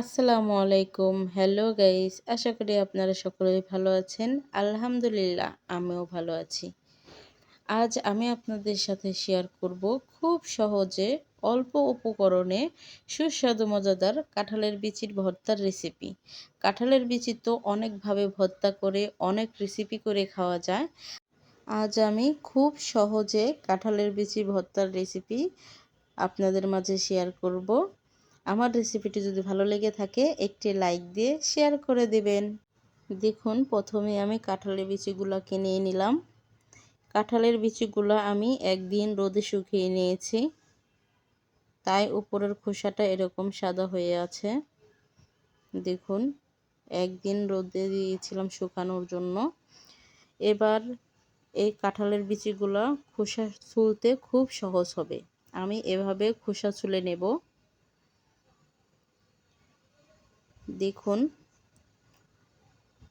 আসসালামু আলাইকুম। Hello guys আশা করি আপনারা সকলেই ভালো আছেন। আলহামদুলিল্লাহ, আমিও ভালো আছি। আজ আমি আপনাদের সাথে শেয়ার করব খুব সহজে অল্প উপকরণে সুস্বাদু মজাদার কাঁঠালের বিচির ভর্তার রেসিপি কাঁঠালের বিচি তো অনেকভাবে ভর্তা করে, অনেক রেসিপি করে খাওয়া যায়। আজ আমি খুব সহজে কাঁঠালের বিচি ভর্তার রেসিপি আপনাদের মাঝে শেয়ার করব। আমার রেসিপিটি যদি ভালো লেগে থাকে, একটি লাইক দিয়ে শেয়ার করে দেবেন। দেখুন, প্রথমে আমি কাঁঠালের বিচিগুলো কিনে নিলাম। কাঁঠালের বিচিগুলো আমি একদিন রোদে শুকিয়ে নিয়েছি। তাই উপরের খোসাটা এরকম সাদা হয়ে আছে। দেখুন, একদিন রোদে দিয়েছিলাম শুকানোর জন্য। এবার এই কাঁঠালের বিচিগুলো খোসা ছুলতে খুব সহজ হবে। আমি এভাবে খোসা ছুলে নেব। দেখুন।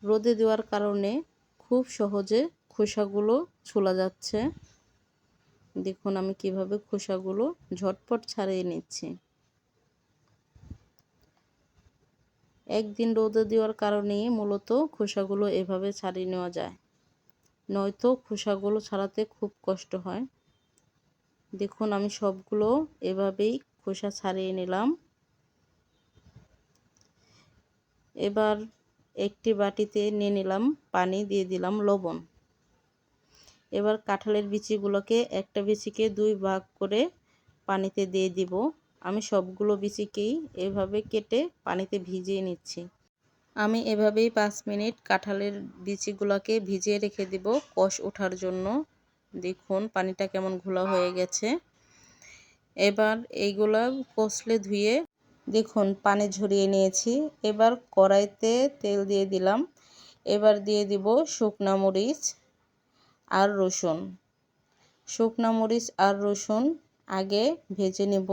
রোদে দেওয়ার কারণে খুব সহজে খোসাগুলো ছোলা যাচ্ছে। দেখুন আমি কীভাবে খোসাগুলো ঝটপট ছাড়িয়ে নিচ্ছি। একদিন রোদে দেওয়ার কারণে মূলত খোসাগুলো এভাবে ছাড়িয়ে নেওয়া যায়। নয়তো খোসাগুলো ছাড়াতে খুব কষ্ট হয়। দেখুন আমি সবগুলো এভাবেই খোসা ছাড়িয়ে নিলাম। এবার একটি বাটিতে নিয়ে নিলাম পানি, দিয়ে দিলাম লবণ। এবার কাঁঠালের বিচিগুলোকে একটা বিচিকে দুই ভাগ করে পানিতে দিয়ে দিব। আমি সবগুলো বিচিকেই এভাবে কেটে পানিতে ভিজিয়ে নিচ্ছি। আমি এভাবেই পাঁচ মিনিট কাঁঠালের বিচিগুলোকে ভিজিয়ে রেখে দিব কষ ওঠার জন্য। দেখুন, পানিটা কেমন ঘোলা হয়ে গেছে। এবার এইগুলো কষলে ধুয়ে দেখুন, পানি ঝরিয়ে নিয়েছি। এবার কড়াইতে তেল দিয়ে দিলাম। এবার দিয়ে দিব শুকনা মরিচ আর রসুন। শুকনা মরিচ আর রসুন আগে ভেজে নেব।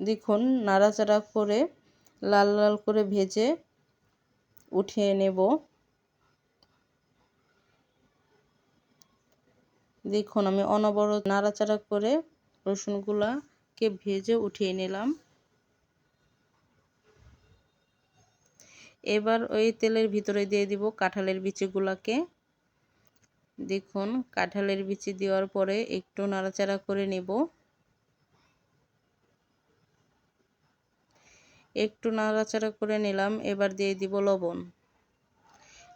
দেখুন, নাড়াচাড়া করে লাল লাল করে ভেজে উঠিয়ে নেব। দেখুন, আমি অনবরত নাড়াচাড়া করে রসুনগুলা কে ভেজে উঠিয়ে নিলাম। এবার ওই তেলের ভিতরে দিয়ে দিব কাঁঠালের বিচিগুলোকে। দেখুন, কাঁঠালের বিচি দেওয়ার পরে একটু নাড়াচাড়া করে নেব। একটু নাড়াচাড়া করে নিলাম, এবার দিয়ে দিব লবণ।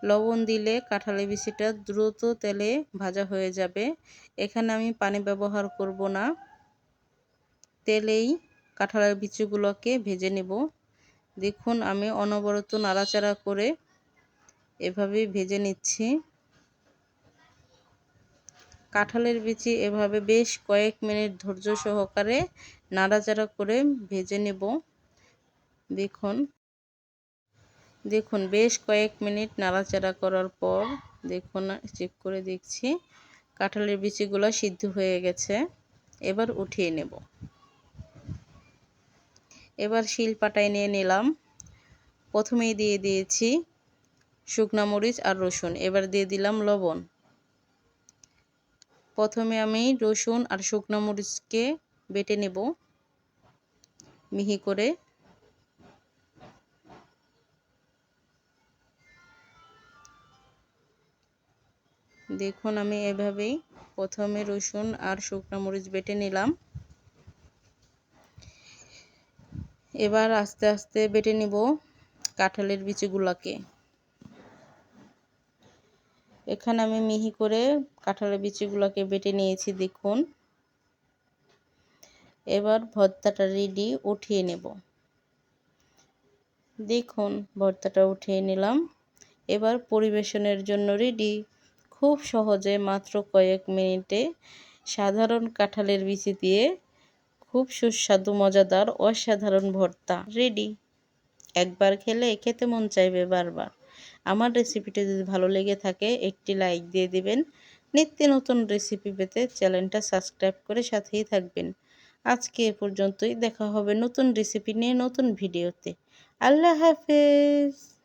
লবণ দিলে কাঁঠালের বিচিটা দ্রুত তেলে ভাজা হয়ে যাবে। এখানে আমি পানি ব্যবহার করব না। তেলেই কাঁঠালের বিচিগুলোকে ভেজে নেব। দেখুন, আমি অনবরত নাড়াচাড়া করে এভাবে ভেজে নিচ্ছি। কাঁঠালের বিচি এভাবে বেশ কয়েক মিনিট ধৈর্য সহকারে নাড়াচাড়া করে ভেজে নেব। দেখুন দেখুন, বেশ কয়েক মিনিট নাড়াচাড়া করার পর দেখুন, চেক করে দেখছি কাঁঠালের বিচিগুলো সিদ্ধ হয়ে গেছে। এবার উঠিয়ে নেব। এবার শিল পাটায় নিয়ে নিলাম। প্রথমেই দিয়ে দিয়েছি শুকনা মরিচ আর রসুন। এবার দিয়ে দিলাম লবণ। প্রথমে আমি রসুন আর শুকনো মরিচকে বেটে নেব। মিহি করে। দেখুন আমি এভাবেই প্রথমে রসুন আর শুকনো মরিচ বেটে নিলাম। এবার আস্তে আস্তে বেটে নিব কাঁঠালের বিচিগুলাকে। এখানে আমি মিহি করে কাঁঠালের বিচিগুলোকে বেটে নিয়েছি, দেখুন। এবার ভর্তাটা রেডি উঠিয়ে নেব। দেখুন, ভর্তাটা উঠিয়ে নিলাম। এবার পরিবেশনের জন্য রেডি খুব সহজে মাত্র কয়েক মিনিটে সাধারণ কাঁঠালের বিচি দিয়ে খুব সুস্বাদু, মজাদার, অসাধারণ ভর্তা। রেডি একবার খেলে খেতে মন চাইবে বারবার। আমার রেসিপিটি যদি ভালো লেগে থাকে, একটি লাইক দিয়ে দিবেন। নিত্য নতুন রেসিপি পেতে চ্যানেলটা সাবস্ক্রাইব করে সাথেই থাকবেন। আজকে এ পর্যন্তই। দেখা হবে নতুন রেসিপি নিয়ে নতুন ভিডিওতে আল্লাহ হাফেজ!